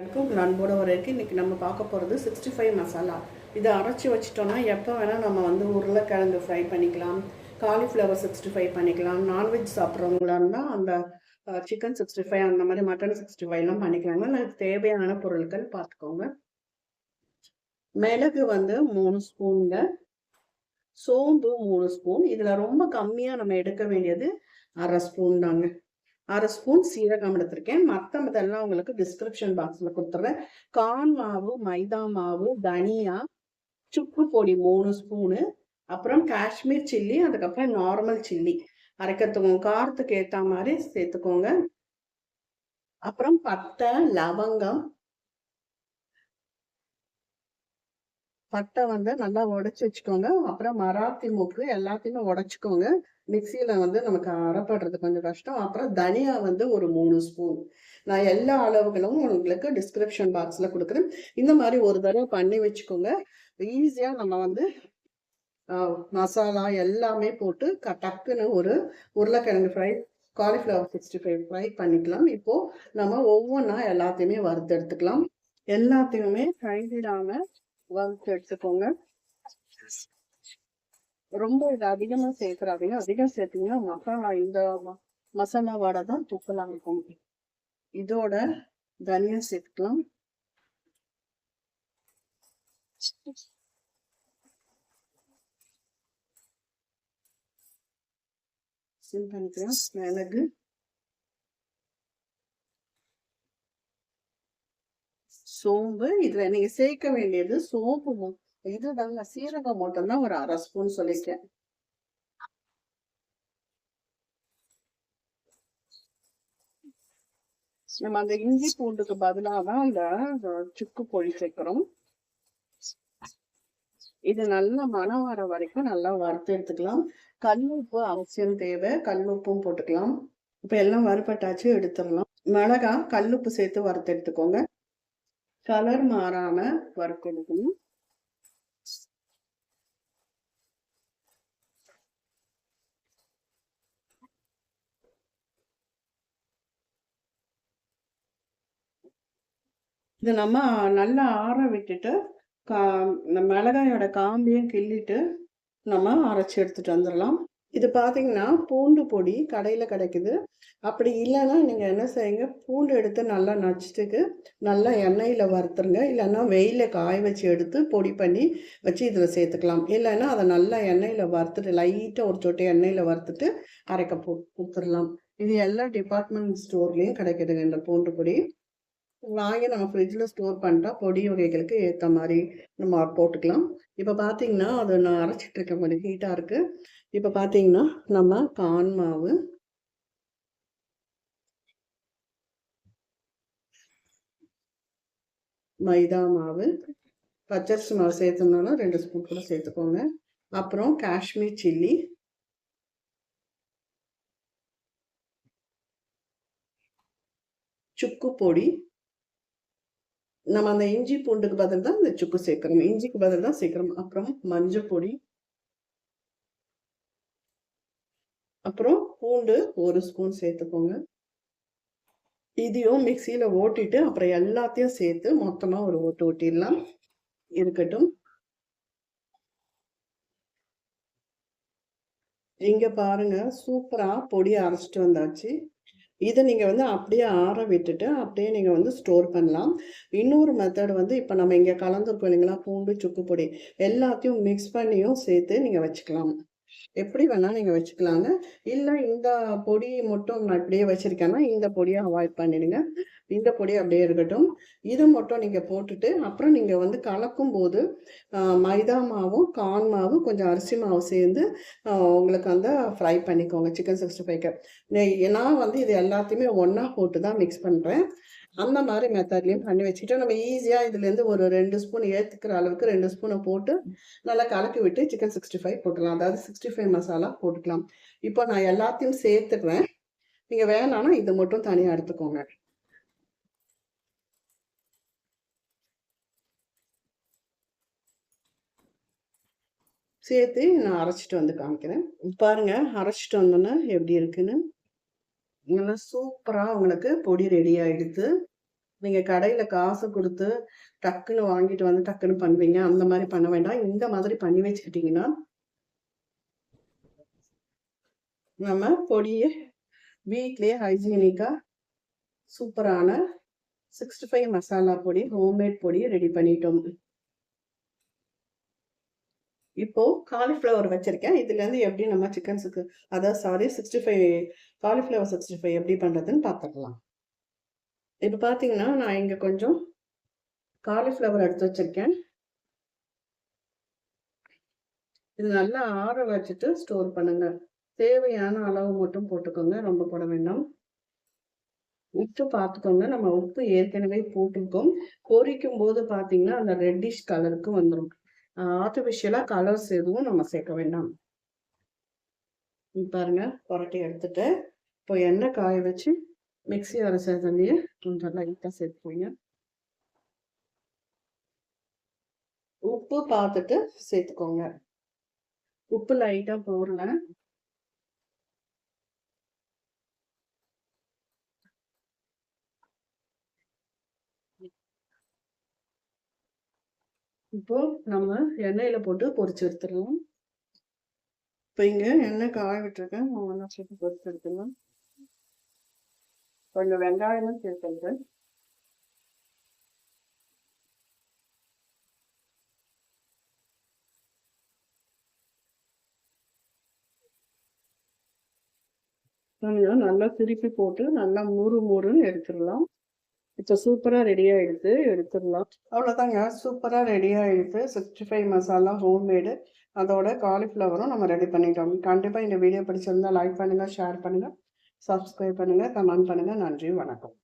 எனக்கும் அன்போட வரைக்கும் இன்றைக்கி நம்ம பார்க்க போகிறது சிக்ஸ்டி ஃபைவ் மசாலா இதை அரைச்சி வச்சிட்டோன்னா எப்போ வேணால் நம்ம வந்து உருளைக்கிழங்கு ஃப்ரை பண்ணிக்கலாம். காலிஃப்ளவர் சிக்ஸ்டி ஃபைவ் பண்ணிக்கலாம். நான்வெஜ் சாப்பிட்றவங்களா இருந்தால் அந்த சிக்கன் சிக்ஸ்டி ஃபைவ் அந்த மாதிரி மட்டன் சிக்ஸ்டி ஃபைவ்லாம் பண்ணிக்கலாங்க. அதுக்கு தேவையான பொருட்கள் பார்த்துக்கோங்க. மிளகு வந்து மூணு ஸ்பூனுங்க. சோம்பு மூணு ஸ்பூன். இதில் ரொம்ப கம்மியாக நம்ம எடுக்க வேண்டியது அரை ஸ்பூன் தாங்க. அரை ஸ்பூன் சீரகம் எடுத்திருக்கேன். மற்ற இதெல்லாம் உங்களுக்கு டிஸ்கிரிப்ஷன் பாக்ஸில் கொடுத்துட்றேன் கார்ன் மாவு மைதா மாவு தனியா சுக்கு பொடி மூணு ஸ்பூனு அப்புறம் காஷ்மீர் சில்லி அதுக்கப்புறம் நார்மல் சில்லி. அரைக்கிறதுக்கும் காரத்துக்கு ஏற்ற மாதிரி சேர்த்துக்கோங்க. அப்புறம் பட்டை லவங்கம் பட்டை வந்து நல்லா உடைச்சி வச்சுக்கோங்க. அப்புறம் மராத்தி மூக்கு எல்லாத்தையுமே உடைச்சிக்கோங்க. மிக்சியில வந்து நமக்கு அரைப்படுறது கொஞ்சம் கஷ்டம். அப்புறம் தனியா வந்து ஒரு மூணு ஸ்பூன். நான் எல்லா அளவுகளும் உங்களுக்கு டிஸ்கிரிப்ஷன் பாக்ஸ்ல கொடுக்குறேன். இந்த மாதிரி ஒரு தடவை பண்ணி வச்சுக்கோங்க. ஈஸியா நம்ம வந்து மசாலா எல்லாமே போட்டு க டக்குன்னு ஒரு உருளைக்கிழங்கு fry cauliflower sixty five fry பண்ணிக்கலாம். இப்போ நம்ம ஒவ்வொன்றா எல்லாத்தையுமே வறுத்து எடுத்துக்கலாம். எல்லாத்தையுமே கைவிடாம வறுத்து எடுத்துக்கோங்க ரொம்ப இது அதிகமா சேர்க்குறாதீங்க அதிகம் சேர்த்தீங்கன்னா மசாலா இந்த மசாலா வாடை தான் தூக்கலாம் இருக்கும் இதோட தனியா சேர்த்துக்கலாம். சிம் பண்ணிக்கிறேன். மிளகு. சோம்பு இதுல நீங்க சேர்க்க வேண்டியது சோம்பு இதுதாங்க சீரகம் மட்டும்தான் ஒரு அரை ஸ்பூன் சொல்லிட்டேன். நம்ம அந்த இஞ்சி பூண்டுக்கு பதிலாக தான் அந்த சுக்கு பொடி சேர்க்கிறோம். இது நல்லா மனம் வர வரைக்கும் நல்லா வறுத்து எடுத்துக்கலாம். கல் உப்பு அவசியம் தேவை. கல் உப்பும் போட்டுக்கலாம். இப்போ எல்லாம் வறுப்பட்டாச்சும் எடுத்துடலாம். மிளகா கல் உப்பு சேர்த்து வறுத்து எடுத்துக்கோங்க. கலர் மாறாம ஒர்க் எடுக்கணும். இது நம்ம நல்லா ஆற விட்டுட்டு கா மிளகாயோட காம்பையும் கிள்ளிட்டு நம்ம அரைச்சி எடுத்துட்டு வந்துடலாம். இது பார்த்தீங்கன்னா பூண்டு பொடி கடையில் கிடைக்குது. அப்படி இல்லைன்னா நீங்கள் என்ன செய்யுங்க பூண்டு எடுத்து நல்லா நச்சுட்டுக்கு நல்லா எண்ணெயில் வறுத்துருங்க. இல்லைன்னா வெயிலில் காய வச்சு எடுத்து பொடி பண்ணி வச்சு இதில் சேர்த்துக்கலாம். இல்லைன்னா அதை நல்லா எண்ணெயில் வறுத்துட்டு லைட்டாக ஒரு சொட்டை எண்ணெயில் வறுத்துட்டு அரைக்க போ கொடுத்துடலாம் இது எல்லா டிபார்ட்மெண்ட் ஸ்டோர்லேயும் கிடைக்கிதுங்க இந்த பூண்டு பொடி. வாங்கி நம்ம ஃப்ரிட்ஜில் ஸ்டோர் பண்ணிட்டா பொடி வகைகளுக்கு ஏற்ற மாதிரி நம்ம போட்டுக்கலாம். இப்போ பார்த்தீங்கன்னா அது நான் அரைச்சிட்ருக்கேன் கொஞ்சம் ஹீட்டாக இருக்குது இப்போ பார்த்தீங்கன்னா நம்ம கான் மாவு மைதா மாவு பச்சரிசி மாவு சேர்த்துனாலும் ரெண்டு ஸ்பூன் கூட சேர்த்துக்கோங்க. அப்புறம் காஷ்மீர் சில்லி. சுக்கு பொடி. நம்ம அந்த இஞ்சி பூண்டுக்கு பதில் தான் இந்த சுக்கு சேர்க்கிறோம். இஞ்சிக்கு பதில் தான் சேர்க்கிறோம். அப்புறம் மஞ்சள் பொடி. அப்புறம் பூண்டு ஒரு ஸ்பூன் சேர்த்துக்கோங்க. இதையும் மிக்சியில் ஓட்டிட்டு அப்புறம் எல்லாத்தையும் சேர்த்து மொத்தமாக ஒரு ஓட்டு ஓட்டிடலாம். இருக்கட்டும். இங்கே பாருங்க சூப்பராக பொடி அரைச்சிட்டு வந்தாச்சு. இதை நீங்கள் வந்து அப்படியே ஆற விட்டுட்டு அப்படியே நீங்கள் வந்து ஸ்டோர் பண்ணலாம். இன்னொரு மெத்தட் வந்து இப்போ நம்ம இங்கே கலந்துருக்கோம் இல்லைங்களா? பூண்டு சுக்கு பொடி எல்லாத்தையும் மிக்ஸ் பண்ணியும் சேர்த்து நீங்கள் வச்சுக்கலாம். எப்படி வேணால் நீங்கள் வச்சுக்கலாங்க. இல்லை இந்த பொடி மட்டும் நான் இப்படியே வச்சுருக்கேன்னா இந்த பொடியை அவாய்ட் பண்ணிடுங்க. இந்த பொடி அப்படியே இருக்கட்டும். இதை மட்டும் நீங்கள் போட்டுட்டு அப்புறம் நீங்கள் வந்து கலக்கும் போது மைதா மாவும் கான் மாவு கொஞ்சம் அரிசி மாவு சேர்ந்து உங்களுக்கு அந்த ஃப்ரை பண்ணிக்கோங்க சிக்கன் சிக்ஸ்டி ஃபைவ்க்கு. நான் வந்து இது எல்லாத்தையுமே ஒன்றா போட்டு தான் மிக்ஸ் பண்ணுறேன் அந்த மாதிரி மெத்தட்லையும் பண்ணி வச்சுக்கிட்டு நம்ம ஈஸியாக இதுலேருந்து ஒரு ரெண்டு ஸ்பூன் ஏற்றுக்கிற அளவுக்கு ரெண்டு ஸ்பூனை போட்டு நல்லா கலக்கி விட்டு சிக்கன் சிக்ஸ்டி ஃபைவ் போட்டுக்கலாம். அதாவது சிக்ஸ்டி ஃபைவ் மசாலா போட்டுக்கலாம். இப்போ நான் எல்லாத்தையும் சேர்த்துக்குவேன் நீங்கள் வேணான்னா இதை மட்டும் தனியாக எடுத்துக்கோங்க. சேர்த்து நான் அரைச்சிட்டு வந்து காமிக்கிறேன். பாருங்க அரைச்சிட்டு வந்தோன்னே எப்படி இருக்குன்னு. நல்லா சூப்பராக உங்களுக்கு பொடி ரெடி ஆகிடுது நீங்கள் கடையில் காசு கொடுத்து டக்குன்னு வாங்கிட்டு வந்து டக்குன்னு பண்ணுவீங்க. அந்த மாதிரி பண்ண வேண்டாம். இந்த மாதிரி பண்ணி வச்சுக்கிட்டிங்கன்னா நம்ம பொடியை வீட்லேயே ஹைஜீனிக்காக சூப்பரான 65 மசாலா பொடி, ஹோம்மேட் பொடி ரெடி பண்ணிட்டோம். இப்போ காலிஃப்ளவர் வச்சிருக்கேன். இதுலேருந்து எப்படி நம்ம சிக்கன் சிக்கு அதாவது சாரி 65 காலிஃப்ளவர் 65 எப்படி பண்றதுன்னு பார்த்துக்கலாம் இப்ப பார்த்தீங்கன்னா, நான் இங்க கொஞ்சம் காலிஃப்ளவர் எடுத்து வச்சிருக்கேன். இது நல்லா ஆற வச்சுட்டு ஸ்டோர் பண்ணுங்க. தேவையான அளவு மட்டும் போட்டுக்கோங்க. ரொம்ப போட வேண்டாம். உப்பு பார்த்துக்கோங்க. நம்ம உப்பு ஏற்கனவே போட்டிருக்கோம். பொரிக்கும்போது பார்த்தீங்கன்னா, அந்த ரெட்டிஷ் கலருக்கு வந்துடும் ஆர்டிஃபிஷியலாக கலர்ஸ் எதுவும் நம்ம சேர்க்க வேண்டாம். பாருங்கள் பாருங்க புரட்டி எடுத்துட்டு, இப்போ எண்ணெய் காய வச்சு மிக்ஸி அரைச்ச தண்ணியை கொஞ்சம் லைட்டாக சேர்த்துக்கோங்க. உப்பு பார்த்துட்டு சேர்த்துக்கோங்க. உப்பு லைட்டாக போடல. இப்போ நம்ம எண்ணெயில போட்டு பொரிச்சு எடுத்துடலாம். இப்போ இங்க எண்ணெய் காய விட்டுருக்கேன். ஒவ்வொண்ணா சேர்த்து பொரிச்சு எடுத்துடலாம். கொஞ்சம் வெங்காயமும் சேர்த்துக்கிறேன். கொஞ்சம் நல்லா திருப்பி போட்டு நல்லா மூறு மூறுன்னு எடுத்துடலாம். இப்போ சூப்பரா ரெடி ஆயிடுது. எடுத்துடலாம். அவ்வளோதாங்க. சூப்பரா ரெடி ஆயிடுது. 65 மசாலா ஹோம்மேடு. அதோட காலிஃப்ளவரும் நம்ம ரெடி பண்ணிட்டோம். கண்டிப்பா இந்த வீடியோ பிடிச்சிருந்தா லைக் பண்ணுங்க, ஷேர் பண்ணுங்க, சப்ஸ்கிரைப் பண்ணுங்க, கமெண்ட் பண்ணுங்க. நன்றி, வணக்கம்.